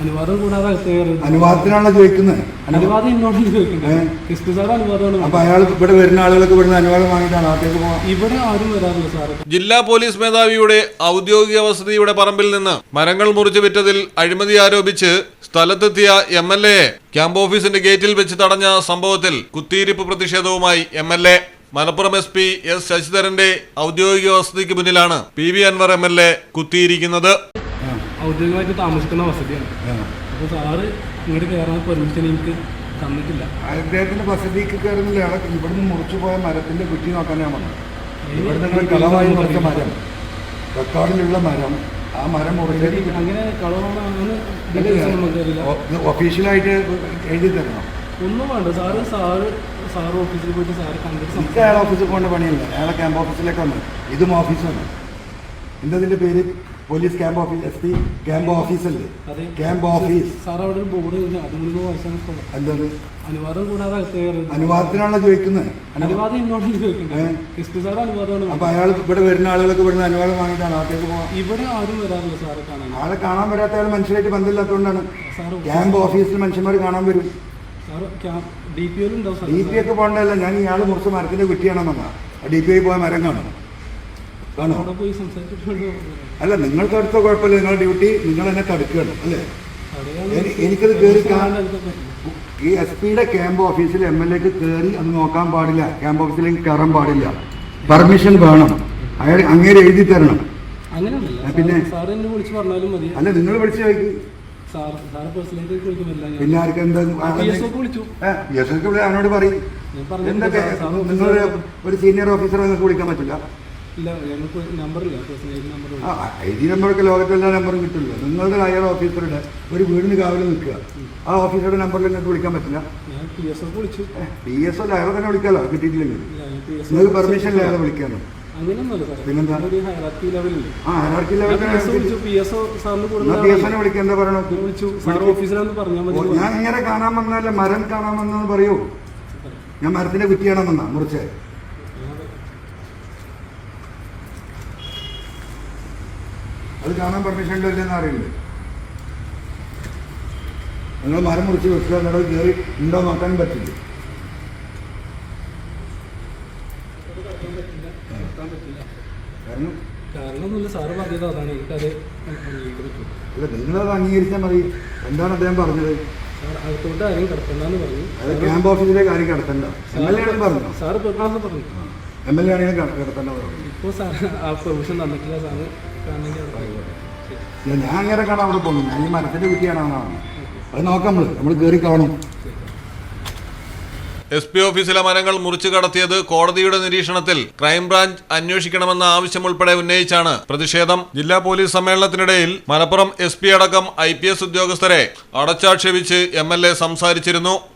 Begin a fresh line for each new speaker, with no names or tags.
അനുവാദം കൂടാതെ
അനുവാദത്തിനാണല്ലോ ചോദിക്കുന്നത്?
അനുവാദം ചോദിക്കുന്നത്. ക്രിസ്തു സാർ അനുവാദമാണ്.
അപ്പൊ അയാൾ ഇവിടെ വരുന്ന ആളുകളൊക്കെ ഇവിടുന്ന് അനുവാദം വാങ്ങിയിട്ടാണ് അകത്തേക്ക് പോകാം
ഇവിടെ ആരും വരാറില്ല സാർ
ജില്ലാ പോലീസ് മേധാവിയുടെ ഔദ്യോഗിക വസതിയുടെ പറമ്പിൽ നിന്ന് മരങ്ങൾ മുറിച്ചു വിറ്റതിൽ അഴിമതി ആരോപിച്ച് സ്ഥലത്തെത്തിയ എം എൽ എ ക്യാമ്പ് ഓഫീസിന്റെ ഗേറ്റിൽ വെച്ച് തടഞ്ഞ സംഭവത്തിൽ കുത്തിയിരിപ്പ് പ്രതിഷേധവുമായി M L A. Malappuram S P S ശശിധരന്റെ ഔദ്യോഗിക വസതിക്ക് മുന്നിലാണ് P V Anvar M L A കുത്തിയിരിക്കുന്നത്.
ഔദ്യോഗികമായിട്ട് താമസിക്കുന്ന വസതിയാണ്. അപ്പോൾ സാറ് ഇങ്ങോട്ട് കയറാൻ പെർമിഷൻ എനിക്ക് തന്നിട്ടില്ല.
അദ്ദേഹത്തിന്റെ വസതിക്ക് കയറുന്നില്ല അയാൾക്ക് ഇവിടുന്ന് മുറിച്ചു പോയ മരത്തിന്റെ കുറ്റി നോക്കാനാണ് വന്നത് ഇവിടെ നിങ്ങൾ കളവായി മുറിച്ച മരം. റെക്കോർഡിലുള്ള മരം. ആ മരം മുറിച്ചത്
അങ്ങനെ കളവാണ്
ഒഫീഷ്യലായിട്ട് എഴുതി തരണം.
ഒന്നും വേണ്ട സാറ് സാറ് സാർ ഓഫീസിൽ പോയിട്ട് സാറ് കണ്ടിട്ട്
എനിക്ക് അയാളെ ഓഫീസിൽ പോകേണ്ട പണിയില്ല. അയാളെ ക്യാമ്പ് ഓഫീസിലേക്ക് വന്നു. ഇതും ഓഫീസാണ് എന്താ ഇതിന്റെ പേര്? Police camp office S P camp ഓഫീസല്ലേ? Camp office. അനുവാദത്തിനാണോ ചോദിക്കുന്നത് അപ്പൊ അയാൾ ഇവിടെ വരുന്ന ആളുകൾക്ക് ഇവിടുന്ന് അനുവാദം വാങ്ങിയിട്ടാണ് അകത്തേക്ക് പോകാം
ഇവിടെ ആരും വരാറില്ല സാറ് കാണാൻ.
ആളെ കാണാൻ വരാത്ത ആൾ മനുഷ്യരായിട്ട് ബന്ധമില്ലാത്തതുകൊണ്ടാണ്. ക്യാമ്പ് ഓഫീസിൽ മനുഷ്യന്മാർ കാണാൻ വരും.
ഡി പി
ഒക്കെ പോകണ്ടല്ല ഞാൻ ഇയാൾ കുറച്ച് മരത്തിന്റെ കുറ്റിയാണെന്നാ ഡി പി ഐ പോയ മരം കാണും. കാണോ അല്ല നിങ്ങൾക്ക് അടുത്ത കുഴപ്പമില്ല. നിങ്ങളുടെ ഡ്യൂട്ടി നിങ്ങൾ എന്നെ തടുക്കുകയാണ് അല്ലേ? എനിക്കത് കയറി. ഈ എസ് പിയുടെ ക്യാമ്പ് ഓഫീസിൽ എം എൽ എക്ക് കയറി അത് നോക്കാൻ പാടില്ല. ക്യാമ്പ് ഓഫീസിലേക്ക് കയറാൻ പാടില്ല. പെർമിഷൻ വേണം. അയാൾ അങ്ങേര് എഴുതി തരണം. പിന്നെ? അല്ല നിങ്ങൾ വിളിച്ചു പിന്നെ ആർക്ക് എന്താ? അവനോട് പറയും. എന്തൊക്കെ?
സാറ്
ഒരു സീനിയർ ഓഫീസറെ നിങ്ങൾക്ക് വിളിക്കാൻ പറ്റില്ല.
ഇല്ല ഞങ്ങൾക്ക് നമ്പറില്ല നമ്പർ
ഐ ഡി നമ്പറൊക്കെ ലോകത്തെ എല്ലാ നമ്പറും കിട്ടില്ല നിങ്ങളുടെ ഹയർ ഓഫീസറുടെ ഒരു വീടിന് കാവലിൽ നിൽക്കുക. ആ ഓഫീസറുടെ നമ്പറിൽ നിങ്ങൾക്ക് വിളിക്കാൻ പറ്റില്ല.
പി എസ് ഒക്കെ വിളിച്ചു.
പി എസ് ഒ അയാളെ തന്നെ വിളിക്കാമല്ലോ കിട്ടിയിട്ടില്ലെങ്കിൽ നിങ്ങൾക്ക് പെർമിഷൻ
ലേറെ
പിന്നെന്താ?
ഹൈറാർക്കി ലെവൽ
ആ
പി എസ്
ഒനെ വിളിക്കുക എന്താ പറയണോ ഞാൻ ഇങ്ങനെ കാണാൻ വന്നാലേ മരം കാണാൻ വന്നെന്ന് പറയൂ. ഞാൻ മരത്തിന്റെ കുറ്റിയാണെന്നാ വന്നാ മുറിച്ചേ. അത് കാണാൻ പെർമിഷൻ ഉണ്ടോ ഇല്ലെന്ന് അറിയില്ലേ? നിങ്ങൾ മരം മുറിച്ച് വെക്കുക എന്നിട്ട് കയറി ഉണ്ടോ നോക്കാൻ പറ്റില്ല. കാരണം
കാരണമൊന്നുമില്ല സാറ് പറഞ്ഞത് അതാണ്. എനിക്കത്
അല്ല നിങ്ങളത് അംഗീകരിച്ചാൽ മതി. എന്താണ് അദ്ദേഹം പറഞ്ഞത്?
അകത്തോട്ട് പറഞ്ഞു.
അത് ക്യാമ്പ് ഓഫീസിലേക്ക് ആരും കടത്തണ്ട. എം എൽ എ ആണെന്ന് പറഞ്ഞു.
സാറ് പറഞ്ഞു.
എം എൽ എ ആണെങ്കിലും കടത്തണ്ട പറഞ്ഞു.
ഇപ്പോൾ സാർ ആ പെർമിഷൻ തന്നിട്ടില്ല സാറ്.
ഞാൻ ഞാൻ അങ്ങനെ കാണാൻ അവിടെ പോകുന്നു ഞാൻ ഈ മരത്തിന്റെ കുറ്റിയാണെന്നാണ് അത് നോക്കാം നമ്മൾ നമ്മൾ കയറി കാണും.
എസ് പി ഓഫീസിലെ മരങ്ങൾ മുറിച്ചു കടത്തിയത് കോടതിയുടെ നിരീക്ഷണത്തിൽ ക്രൈംബ്രാഞ്ച് അന്വേഷിക്കണമെന്ന ആവശ്യം ഉൾപ്പെടെ ഉന്നയിച്ചാണ് പ്രതിഷേധം. ജില്ലാ പോലീസ് സമ്മേളനത്തിനിടയിൽ മലപ്പുറം എസ് പി അടക്കം ഐ പി എസ് ഉദ്യോഗസ്ഥരെ അടച്ചാക്ഷേപിച്ച് എം എൽ എ സംസാരിച്ചിരുന്നു.